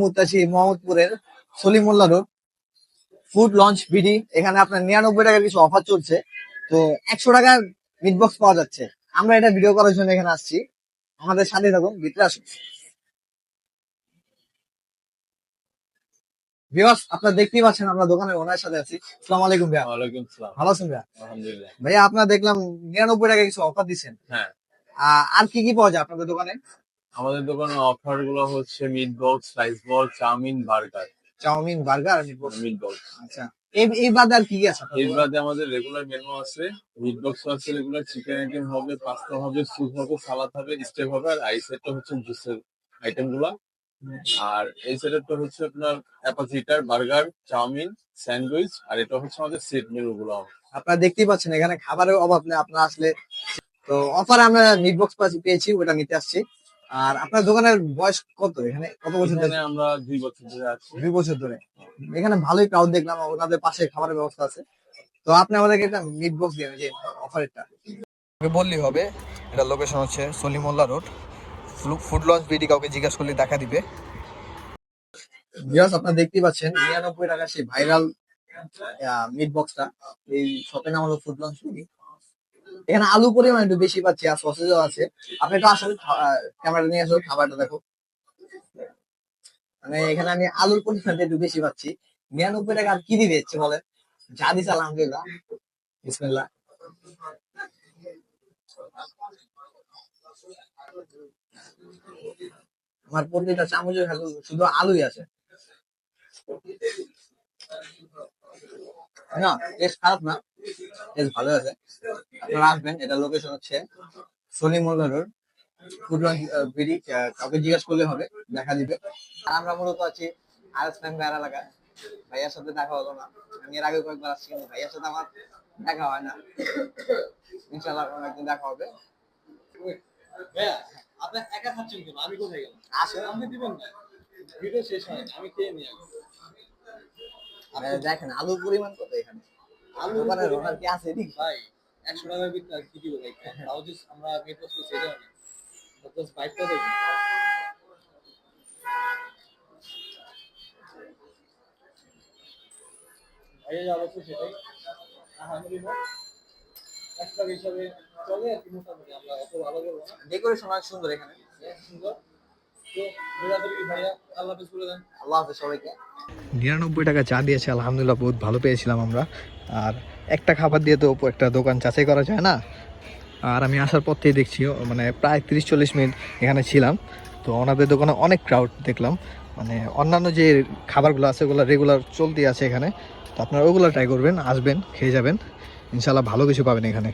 মুহূর্তে মোহাম্মদপুরের Salimullah road. Food launch BD. এখানে আপনার নিরানব্বই টাকার কিছু অফার চলছে। তো একশো টাকার মিট বক্স পাওয়া যাচ্ছে। আমরা এটা ভিডিও করার জন্য এখানে আসছি। আমাদের সাথে থাকুন ভিতরে আসুন। ভিউয়ার্স আপনারা দেখতেই পাচ্ছেন আমরা দোকানের ওনার সাথে আছি। আসসালামু আলাইকুম ভাইয়া। ওয়ালাইকুম ভালো আছেন ভাইয়া? আলহামদুলিল্লাহ। ভাইয়া আপনারা দেখলাম টাকা কিছু অফার দিচ্ছেন। হ্যাঁ। আর কি কি পাওয়া যায় আপনাদের দোকানে? আমাদের দোকানে অফারগুলো হচ্ছে meat box rice ball chow mein burger chow mein burger meat box meat box আচ্ছা। এই বাদে আর কি কি আছে? এর বাদে আমাদের রেগুলার মেনু আছে মিট বক্স আছে রেগুলার চিকেন আইটেম হবে পাস্তা হবে স্যুপ হবে সালাদ হবে স্টেপ হবে আর আই সেটটা হচ্ছে জুসের আইটেমগুলা। আর এই সেটটা হচ্ছে আপনার appetizer burger chow mein sandwich আর এটা হচ্ছে আমাদের সেট মেনু গুলো। আপনারা দেখতেই পাচ্ছেন এখানে খাবারের অভাব নেই আপনারা আসলে তো অফার আমরা মিট বক্স পেয়েছি ওটা নিতে আসছি। আর আপনার দোকানের বয়স কত? এখানে কত বছর ধরে? আমরা দুই বছর ধরে আছি। দুই বছর ধরে। এখানে ভালোই ক্রাউড দেখলাম ওনাদের পাশে খাবারের ব্যবস্থা আছে। তো আপনি আমাদেরকে একটা মিট বক্স দিয়ে যে অফারটা বললি হবে এটা লোকেশন হচ্ছে Salimullah road food launch BD কাউকে জিজ্ঞাসা করলে দেখা দিবে। বিয়াস আপনারা দেখতেই পাচ্ছেন নিরানব্বই টাকা সেই ভাইরাল মিট বক্সটা এই শপের নাম হলো ফুড লঞ্চ বিডি এখানে আলু পরিমাণ একটু বেশি পাচ্ছি, আর সসেজও আছে। আপনি একটু আসলে ক্যামেরা নিয়ে আসুন, খাবারটা দেখো। মানে এখানে আমি আলুর পরিমাণটা একটু বেশি পাচ্ছি। নিরানব্বই টাকা আর কি দিবে ইচ্ছে বলে? যা দিস আলহামদুলিল্লাহ। আমার প্রতিটা শুধু আলুই আছে। না টেস্ট খারাপ না। টেস্ট ভালো আছে। আপনারা আসবেন এটা লোকেশন হচ্ছে সলিমুল্লাহ রোড ফুটবল বিডি কাউকে জিজ্ঞেস করলে হবে দেখা দিবে। আমরা মূলত আছি আর এস ভাইয়ার এলাকায়। ভাইয়ার সাথে দেখা হলো না। আমি এর আগে কয়েকবার আসছি কিন্তু ভাইয়ার সাথে আমার দেখা হয় না। ইনশাল্লাহ কোনো একদিন দেখা হবে। ভাইয়া, আপনি একা খাচ্ছেন কেন? আমি কোথায় গেলাম? আপনি দিবেন না। ভিডিও শেষ হয় আমি খেয়ে নিয়ে দেখেন আলুর পরিমাণ কত এখানে? আলু দোকানের ওনার কি আছে এদিকে? ভাই একশো টাকার ভিতরে কি দিব ভাই তাও যে আমরা মেট বস্তু সেটাও না। বস বাইকটা দেখি ভাইয়া যা অবস্থা সেটাই। আলহামদুলিল্লাহ একশো টাকা হিসাবে চলে আর কি মোটামুটি আমরা অত ভালো করব ডেকোরেশন অনেক সুন্দর এখানে। সুন্দর। বিরাদরি ভাইয়া আল্লাহ হাফেজ করে দেন। আল্লাহ হাফেজ সবাইকে। নিরানব্বই টাকা চা দিয়েছে আলহামদুলিল্লাহ বহুত ভালো পেয়েছিলাম আমরা। আর একটা খাবার দিয়ে তো একটা দোকান যাচাই করা যায় না? আর আমি আসার পর থেকেই দেখছি ও মানে প্রায় তিরিশ চল্লিশ মিনিট এখানে ছিলাম। তো ওনাদের দোকানে অনেক ক্রাউড দেখলাম। মানে অন্যান্য যে খাবারগুলো আছে ওগুলো রেগুলার চলতি আছে এখানে। তো আপনারা ওগুলো ট্রাই করবেন আসবেন খেয়ে যাবেন। ইনশাল্লাহ ভালো কিছু পাবেন এখানে।